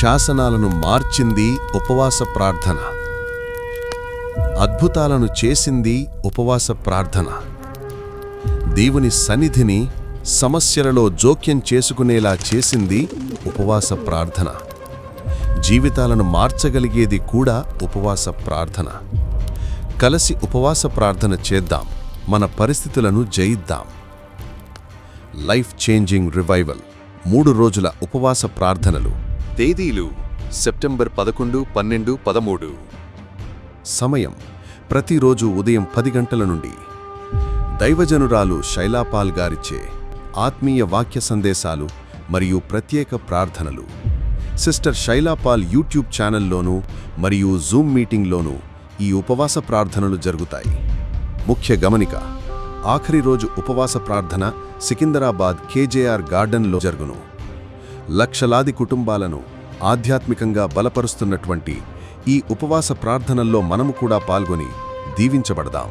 శాసనాలను మార్చింది ఉపవాస ప్రార్థన. అద్భుతాలను చేసింది ఉపవాస ప్రార్థన. దేవుని సన్నిధిని సమస్యలలో జోక్యం చేసుకునేలా చేసింది ఉపవాస ప్రార్థన. జీవితాలను మార్చగలిగేది కూడా ఉపవాస ప్రార్థన. కలిసి ఉపవాస ప్రార్థన చేద్దాం మన పరిస్థితులను జయిద్దాం. లైఫ్ చేంజింగ్ రివైవల్ మూడు రోజుల ఉపవాస ప్రార్థనలు. తేదీలు సెప్టెంబర్ పదకొండు పన్నెండు పదమూడు. సమయం ప్రతిరోజు ఉదయం పది గంటల నుండి. దైవజనురాలు శైలాపాల్ గారిచే ఆత్మీయ వాక్య సందేశాలు మరియు ప్రత్యేక ప్రార్థనలు. సిస్టర్ శైలాపాల్ యూట్యూబ్ ఛానల్లోనూ మరియు జూమ్ మీటింగ్లోనూ ఈ ఉపవాస ప్రార్థనలు జరుగుతాయి. ముఖ్య గమనిక ఆఖరి రోజు ఉపవాస ప్రార్థన సికిందరాబాద్ కేజేఆర్ గార్డెన్లో జరుగును. లక్షలాది కుటుంబాలను ఆధ్యాత్మికంగా బలపరుస్తున్నటువంటి ఈ ఉపవాస ప్రార్థనల్లో మనము కూడా పాల్గొని దీవించబడదాం.